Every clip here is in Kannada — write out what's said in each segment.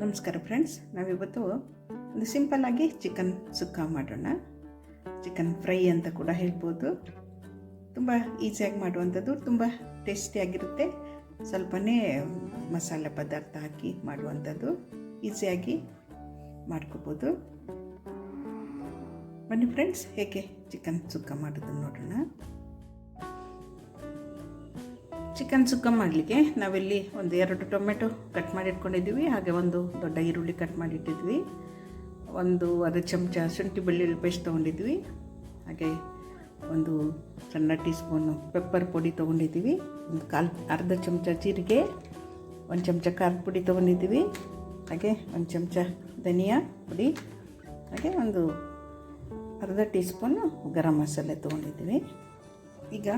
ನಮಸ್ಕಾರ ಫ್ರೆಂಡ್ಸ್, ನಾವಿವತ್ತು ಒಂದು ಸಿಂಪಲ್ಲಾಗಿ ಚಿಕನ್ ಸುಕ್ಕ ಮಾಡೋಣ. ಚಿಕನ್ ಫ್ರೈ ಅಂತ ಕೂಡ ಹೇಳ್ಬೋದು. ತುಂಬ ಈಸಿಯಾಗಿ ಮಾಡುವಂಥದ್ದು, ತುಂಬ ಟೇಸ್ಟಿಯಾಗಿರುತ್ತೆ ಸ್ವಲ್ಪನೇ ಮಸಾಲೆ ಪದಾರ್ಥ ಹಾಕಿ ಮಾಡುವಂಥದ್ದು ಈಸಿಯಾಗಿ ಮಾಡ್ಕೋಬೋದು. ಬನ್ನಿ ಫ್ರೆಂಡ್ಸ್, ಹೇಗೆ ಚಿಕನ್ ಸುಕ್ಕ ಮಾಡೋದನ್ನು ನೋಡೋಣ. ಚಿಕನ್ ಸುಕ್ಕ ಮಾಡಲಿಕ್ಕೆ ನಾವಿಲ್ಲಿ ಒಂದು ಎರಡು ಟೊಮೆಟೊ ಕಟ್ ಮಾಡಿ ಇಟ್ಕೊಂಡಿದ್ದೀವಿ, ಹಾಗೆ ಒಂದು ದೊಡ್ಡ ಈರುಳ್ಳಿ ಕಟ್ ಮಾಡಿ ಇಟ್ಟಿದ್ವಿ, ಒಂದು ಅರ್ಧ ಚಮಚ ಶುಂಠಿ ಬೆಳ್ಳುಳ್ಳಿ ಪೇಸ್ಟ್ ತೊಗೊಂಡಿದ್ವಿ, ಹಾಗೆ ಒಂದು ಸಣ್ಣ ಟೀ ಸ್ಪೂನು ಪೆಪ್ಪರ್ ಪುಡಿ ತೊಗೊಂಡಿದ್ದೀವಿ, ಒಂದು ಕಾಲು ಅರ್ಧ ಚಮಚ ಜೀರಿಗೆ, ಒಂದು ಚಮಚ ಖಾರದ ಪುಡಿ ತೊಗೊಂಡಿದ್ದೀವಿ, ಹಾಗೆ ಒಂದು ಚಮಚ ಧನಿಯಾ ಪುಡಿ, ಹಾಗೆ ಒಂದು ಅರ್ಧ ಟೀ ಸ್ಪೂನು ಗರಂ ಮಸಾಲೆ ತೊಗೊಂಡಿದ್ದೀವಿ. ಈಗ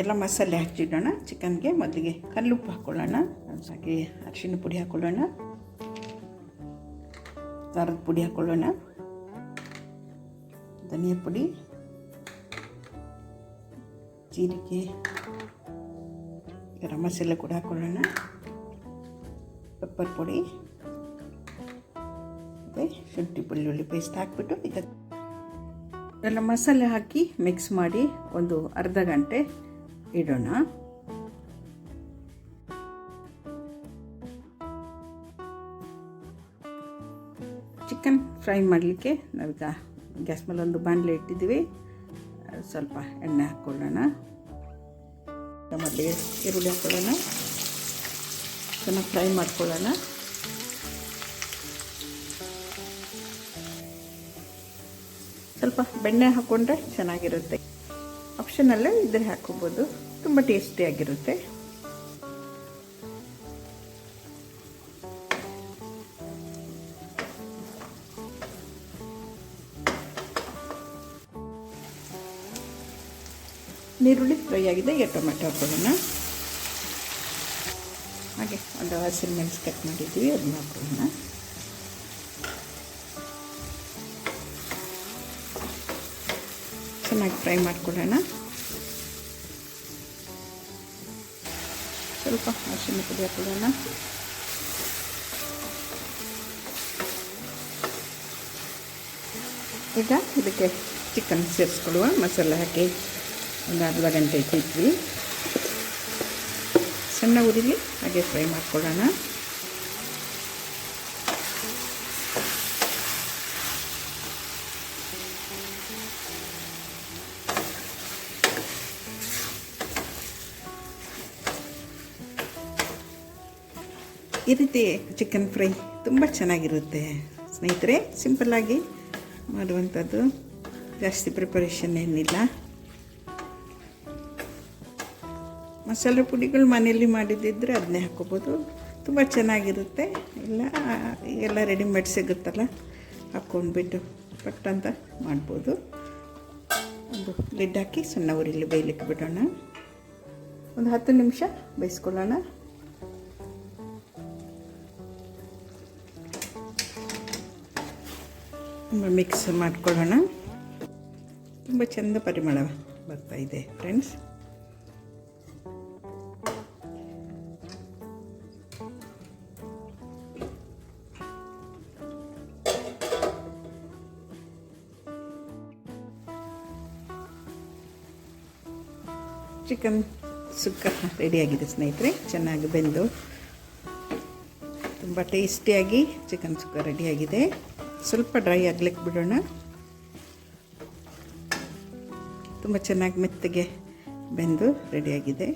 ಎಲ್ಲ ಮಸಾಲೆ ಹಚ್ಚಿಡೋಣ, ಚಿಕನ್ಗೆ ಮೊದಲಿಗೆ ಕಲ್ಲುಪ್ಪು ಹಾಕ್ಕೊಳ್ಳೋಣ ಹಾಗೆ ಅರಿಶಿನ ಪುಡಿ ಹಾಕ್ಕೊಳ್ಳೋಣ ಖಾರದ ಪುಡಿ ಹಾಕ್ಕೊಳ್ಳೋಣ ಧನಿಯಾ ಪುಡಿ, ಜೀರಿಗೆ, ಗರಂ ಮಸಾಲೆ ಕೂಡ ಹಾಕ್ಕೊಳ್ಳೋಣ ಪೆಪ್ಪರ್ ಪುಡಿ, ಮತ್ತು ಶುಂಠಿ ಬೆಳ್ಳುಳ್ಳಿ ಪೇಸ್ಟ್ ಹಾಕ್ಬಿಟ್ಟು ಈಗ ಎಲ್ಲ ಮಸಾಲೆ ಹಾಕಿ ಮಿಕ್ಸ್ ಮಾಡಿ ಒಂದು ಅರ್ಧ ಗಂಟೆ ಇಡೋಣ. ಚಿಕನ್ ಫ್ರೈ ಮಾಡಲಿಕ್ಕೆ ನಾವೀಗ ಗ್ಯಾಸ್ ಮೇಲೆ ಒಂದು ಬಾಣಲೆ ಇಟ್ಟಿದ್ದೀವಿ. ಸ್ವಲ್ಪ ಎಣ್ಣೆ ಹಾಕ್ಕೊಳ್ಳೋಣ. ಟಮಟೆ ಈರುಳ್ಳಿ ಹಾಕ್ಕೊಳ್ಳೋಣ. ಚೆನ್ನಾಗಿ ಫ್ರೈ ಮಾಡ್ಕೊಳ್ಳೋಣ. ಸ್ವಲ್ಪ ಬೆಣ್ಣೆ ಹಾಕ್ಕೊಂಡ್ರೆ ಚೆನ್ನಾಗಿರುತ್ತೆ. ಆಪ್ಷನಲ್ಲೇ ಇದ್ರೆ ಹಾಕೋಬೋದು ತುಂಬ ಟೇಸ್ಟಿಯಾಗಿರುತ್ತೆ ನೀರುಳ್ಳಿ ಫ್ರೈ ಆಗಿದೆ. ಈಗ ಟೊಮೆಟೊ ಹಾಕೋಣ. ಹಾಗೆ ಒಂದು ಹಸಿರು ಮೆಣಸು ಕಟ್ ಮಾಡಿದ್ದೀವಿ. ಅದನ್ನ ಹಾಕೊಳ್ಳೋಣ ಚೆನ್ನಾಗಿ ಫ್ರೈ ಮಾಡ್ಕೊಳ್ಳೋಣ. ಸ್ವಲ್ಪ ಅರಿಶಿನ ಪುಡಿ ಹಾಕೊಳ್ಳೋಣ. ಈಗ ಇದಕ್ಕೆ ಚಿಕನ್ ಸೇರಿಸ್ಕೊಳ್ಳುವ. ಮಸಾಲೆ ಹಾಕಿ ಒಂದು ಅರ್ಧ ಗಂಟೆ ಇಟ್ಟಿದ್ವಿ ಸಣ್ಣ ಉರಿಲಿ ಹಾಗೆ ಫ್ರೈ ಮಾಡ್ಕೊಳ್ಳೋಣ. ಈ ರೀತಿ ಚಿಕನ್ ಫ್ರೈ ತುಂಬ ಚೆನ್ನಾಗಿರುತ್ತೆ. ಸ್ನೇಹಿತರೆ ಸಿಂಪಲ್ಲಾಗಿ ಮಾಡುವಂಥದ್ದು. ಜಾಸ್ತಿ ಪ್ರಿಪರೇಷನ್ ಏನಿಲ್ಲ. ಮಸಾಲೆ ಪುಡಿಗಳು ಮನೆಯಲ್ಲಿ ಮಾಡಿದ್ದಿದ್ರೆ ಅದನ್ನೇ ಹಾಕ್ಕೋಬೋದು. ತುಂಬ ಚೆನ್ನಾಗಿರುತ್ತೆ. ಇಲ್ಲ ಎಲ್ಲ ರೆಡಿಮೇಡ್ ಸಿಗುತ್ತಲ್ಲ, ಹಾಕ್ಕೊಂಡ್ಬಿಟ್ಟು ಪಟ್ ಅಂತ ಮಾಡ್ಬೋದು. ಒಂದು ಲಿಡ್ ಹಾಕಿ ಸಣ್ಣ ಊರಿಲಿ ಬೇಯಲಿಕ್ಕೆ ಬಿಡೋಣ. ಒಂದು ಹತ್ತು ನಿಮಿಷ ಬೇಯಿಸ್ಕೊಳ್ಳೋಣ. ಮಿಕ್ಸ್ ಮಾಡ್ಕೊಳ್ಳೋಣ. ತುಂಬ ಚೆಂದ ಪರಿಮಳ ಬರ್ತಾ ಇದೆ ಫ್ರೆಂಡ್ಸ್ ಚಿಕನ್ ಸುಕ್ಕ ರೆಡಿಯಾಗಿದೆ ಸ್ನೇಹಿತರೆ. ಚೆನ್ನಾಗಿ ಬೆಂದು. ತುಂಬ ಟೇಸ್ಟಿಯಾಗಿ ಚಿಕನ್ ಸುಕ್ಕ ರೆಡಿಯಾಗಿದೆ ಸ್ವಲ್ಪ ಡ್ರೈ ಆಗ್ಲಿಕ್ಕೆ ಬಿಡೋಣ. ತುಂಬ ಚೆನ್ನಾಗಿ ಮೆತ್ತಗೆ ಬೆಂದು ರೆಡಿಯಾಗಿದೆ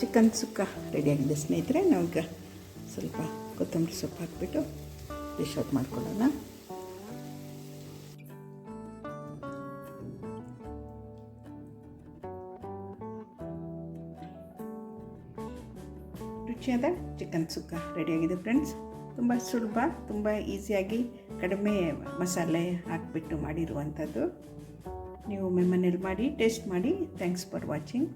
ಚಿಕನ್ ಸುಕ್ಕ ರೆಡಿಯಾಗಿದೆ ಸ್ನೇಹಿತರೆ. ನಾವೀಗ ಸ್ವಲ್ಪ ಕೊತ್ತಂಬರಿ ಸೊಪ್ಪು ಹಾಕ್ಬಿಟ್ಟು ಡಿಶ್ ಔಟ್ ಮಾಡ್ಕೊಳ್ಳೋಣ. ರುಚಿಯಾದ ಚಿಕನ್ ಸುಕ್ಕ ರೆಡಿಯಾಗಿದೆ ಫ್ರೆಂಡ್ಸ್. ತುಂಬ ಸುಲಭ, ತುಂಬ ಈಸಿಯಾಗಿ ಕಡಿಮೆ ಮಸಾಲೆ ಹಾಕಿಬಿಟ್ಟು ಮಾಡಿರುವಂಥದ್ದು. ನೀವು ಮನೇಲಿ ಮಾಡಿ, ಟೇಸ್ಟ್ ಮಾಡಿ. Thanks for watching